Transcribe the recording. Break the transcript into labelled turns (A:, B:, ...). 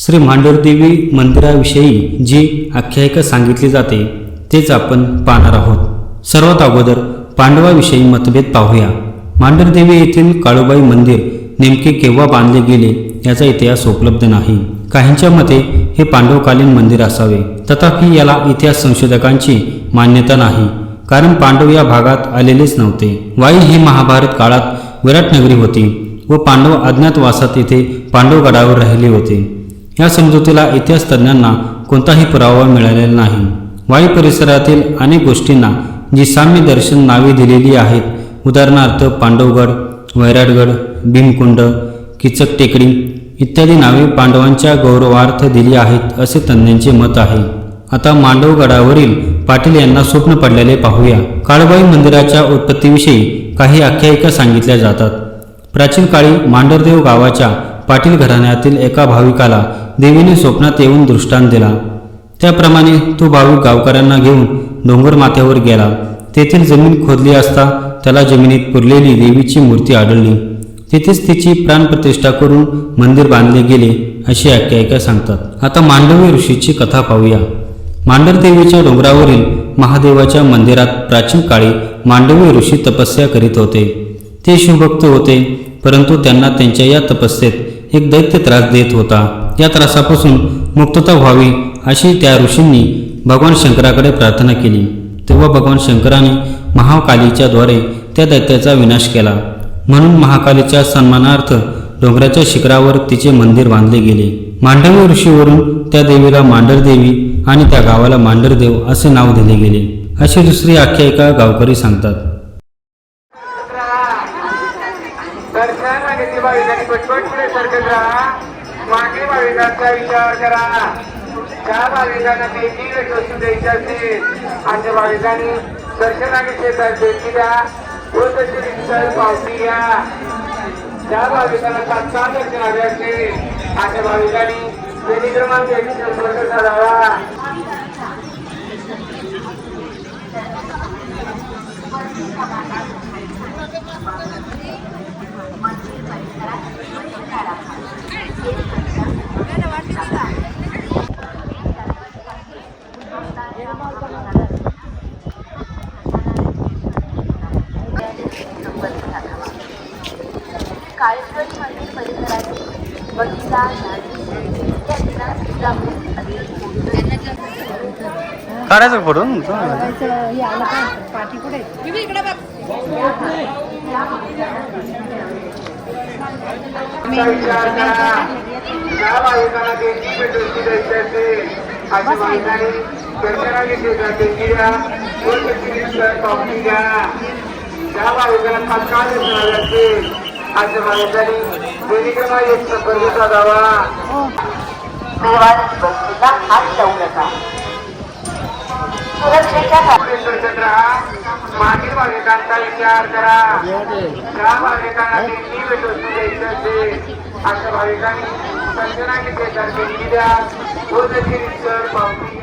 A: श्री मांडरदेवी मंदिराविषयी जी आख्यायिका सांगितली जाते तेच आपण पाहणार आहोत. सर्वात अगोदर पांडवाविषयी मतभेद पाहूया. मांडरदेवी येथील काळूबाई मंदिर नेमके केव्हा बांधले गेले याचा इतिहास उपलब्ध नाही. काहींच्या मते हे पांडवकालीन मंदिर असावे. तथापि याला इतिहास संशोधकांची मान्यता नाही कारण पांडव या भागात आलेलेच नव्हते. वाई हे महाभारत काळात विराटनगरी होती व पांडव अज्ञातवासात येथे पांडवगडावर राहिले होते. या समजुतीला इतिहास तज्ज्ञांना कोणताही पुरावा मिळालेला नाही. वाई परिसरातील अनेक गोष्टींना जी साम्य दर्शन नावे दिलेली आहेत उदाहरणार्थ पांडवगड वैराटगड भीमकुंड किचक टेकडी इत्यादी नावे पांडवांच्या गौरवार्थ दिली आहेत असे तज्ज्ञांचे मत आहे. आता मांडवगडावरील पाटील यांना स्वप्न पडलेले पाहूया. काळबाई मंदिराच्या उत्पत्तीविषयी काही आख्यायिका सांगितल्या जातात. प्राचीन काळी मांडरदेव गावाच्या पाटील घराण्यातील एका भाविकाला देवीने स्वप्नात येऊन दृष्टांत दिला. त्याप्रमाणे तो भाविक गावकऱ्यांना घेऊन डोंगर माथ्यावर गेला. तेथील जमीन खोदली असता त्याला जमिनीत पुरलेली देवीची मूर्ती आढळली. तेथेच तिची प्राणप्रतिष्ठा करून मंदिर बांधले गेले अशी आख्यायिका सांगतात. आता मांडवी ऋषीची कथा पाहूया. मांडरदेवीच्या डोंगरावरील महादेवाच्या मंदिरात प्राचीन काळी मांडवी ऋषी तपस्या करीत होते. ते शिवभक्त होते परंतु त्यांना त्यांच्या या तपस्येत एक दैत्य त्रास देत होता. या त्रासापासून मुक्तता व्हावी अशी त्या ऋषींनी भगवान शंकराकडे प्रार्थना केली. तेव्हा भगवान शंकराने महाकालीच्या द्वारे त्या दैत्याचा विनाश केला. म्हणून महाकालीच्या सन्मानार्थ डोंगराच्या शिखरावर तिचे मंदिर बांधले गेले. मांडवी ऋषीवरून त्या देवीला मांडरदेवी आणि त्या गावाला मांडरदेव असे नाव दिले गेले. अशी दुसरी आख्यायिका गावकरी सांगतात.
B: काय भाविकांनी पटपट पुढे सरकत राहा. मागे भाविकांचा विचार करा. ज्या भाविकांना देखील भेट वस्तू द्यायची असेल अशा भाविकांनी दर्शनाने शेतात भेटी द्या. व तशी रिक्षा पावती घ्या ज्या भाविकांना तात्काळ दर्शन हवे असेल अशा भाविकांनी पेटी क्रमांक एक संपर्क साधावा
A: काढायचं फोटो?
B: विचार करा त्या भाविकांना देणगी भेटवस्तू द्यायची असेल अशा भाविकांनी देणी क्रमांक एक
C: हात नका.
B: सरकत राहा मागील भाविकांचा विचार करा त्या भाविकांना देणगी भेटवस्तू द्यायची असेल अशा भाविकांनी शेतात देणगी द्या व त्याची रिक्षा पावती